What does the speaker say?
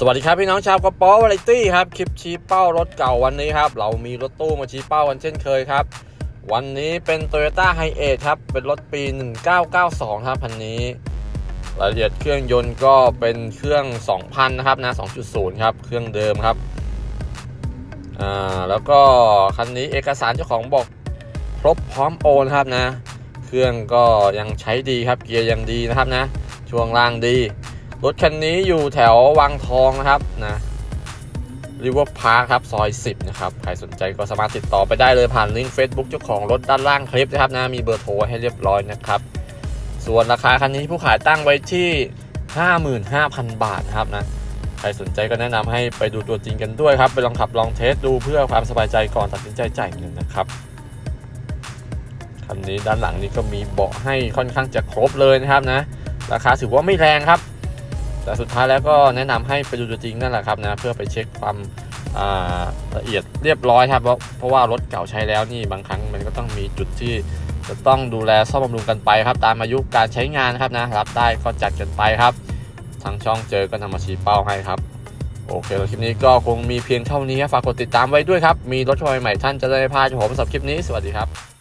สวัสดีครับพี่น้องชาวกระป๋อวาไรตี้ครับคลิปชี้เป้ารถเก่าวันนี้ครับเรามีรถตู้มาชี้เป้ากันเช่นเคยครับ วันนี้เป็น Toyota h i เอทครับเป็นรถปี 1992 ครับคันนี้รายละเอียดเครื่องยนต์ก็เป็นเครื่อง 2,000 นะครับนะ 2.0 ครับ เครื่องเดิมครับอ่าแล้วก็คันนี้เอกสารเจ้าของบอกครบพร้อมโอนครับนะ เครื่องก็ยังใช้ดีครับเกียร์ยังดีนะครับนะช่วงล่างดี รถคันนี้อยู่แถววังทองนะครับนะริเวอร์พาร์คครับซอย 10 นะครับ ใครสนใจก็สามารถติดต่อไปได้เลยผ่านลิงก์ Facebook เจ้าของรถด้านล่างคลิปนะครับนะมีเบอร์โทรให้เรียบร้อยนะครับ ส่วนราคาคันนี้ผู้ขายตั้งไว้ที่ 55,000 บาทนะครับนะใครสนใจก็แนะนำให้ไปดูตัวจริงกันด้วยครับ ไปลองขับลองเทสดูเพื่อความสบายใจก่อนตัดสินใจจ่ายเงินนะครับคันนี้ด้านหลังนี้ก็มีเบาะให้ค่อนข้างจะครบเลยนะครับนะ ราคาถือว่าไม่แรงครับ แต่สุดท้ายแล้วก็แนะนำให้ไปดูตัวจริงนั่นแหละครับนะเพื่อไปเช็คความละเอียดเรียบร้อยครับ เพราะเพราะว่ารถเก่าใช้แล้วนี่บางครั้งมันก็ต้องมีจุดที่จะต้องดูแลซ่อมบำรุงกันไปครับ ตามอายุการใช้งานครับนะรับได้ก็จัดกันไปครับทางช่องเจอก็นำมาชี้เป้าให้ครับ โอเคแล้วคลิปนี้ก็คงมีเพียงเท่านี้ฝากกดติดตามไว้ด้วยครับ มีรถใหม่ๆท่านจะได้พลาดผมสำหรับคลิปนี้สวัสดีครับ